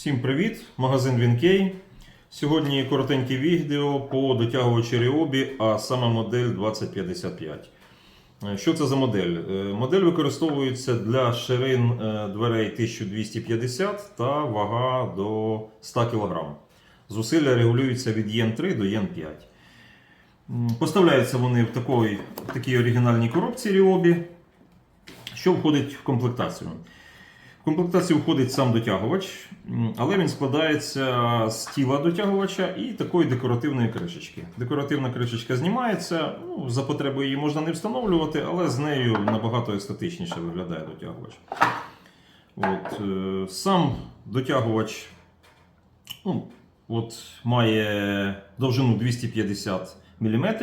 Всім привіт! Магазин Вінкей. Сьогодні коротеньке відео по дотягувачу Ryobi, а саме модель 2055. Е, Що це за модель? Е, Модель використовується для ширин е, дверей 1250 та вага до 100 кг. Зусилля регулюються від Єн 3 до Єн 5. Поставляються вони в такій, в такій оригінальній коробці Ryobi. Що входить в комплектацію? В комплектацію входить сам дотягувач, але він складається з тіла дотягувача і такої декоративної кришечки. Декоративна кришечка знімається, ну, за потребою її можна не встановлювати, але з нею набагато естетичніше виглядає дотягувач. От, е, сам дотягувач ну, от, має довжину 250 мм,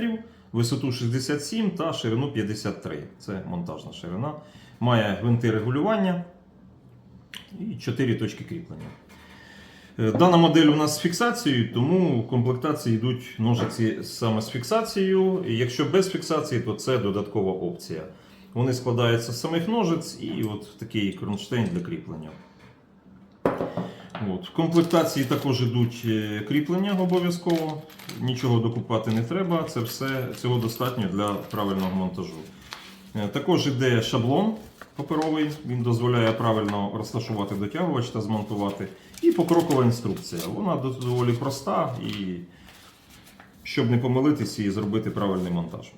висоту 67 та ширину 53 Це монтажна ширина. Має гвинти регулювання і 4 точки кріплення. Е, Дана модель у нас з фіксацією, тому в комплектації йдуть ножиці саме з фіксацією. І Якщо без фіксації, то це додаткова опція. Вони складаються з самих ножиць і от такий кронштейн для кріплення. От. В комплектації також йдуть е, кріплення обов'язково. Нічого докупати не треба. Це все цього достатньо для правильного монтажу. Е, Також йде шаблон паперовий, він дозволяє правильно розташувати дотягувач та змонтувати. І покрокова інструкція. Вона доволі проста, і щоб не помилитися і зробити правильний монтаж.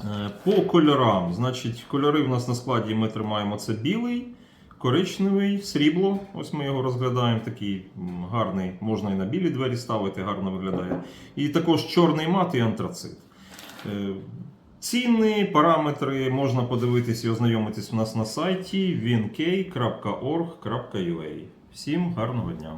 Е, По кольорам, значить, кольори в нас на складі ми тримаємо це білий, коричневий, срібло. Ось ми його розглядаємо. Такий гарний, можна і на білі двері ставити, гарно виглядає. І також чорний мат і антрацит. Ціни, параметри можна подивитись і ознайомитись у нас на сайті winkey.org.ua. Всім гарного дня!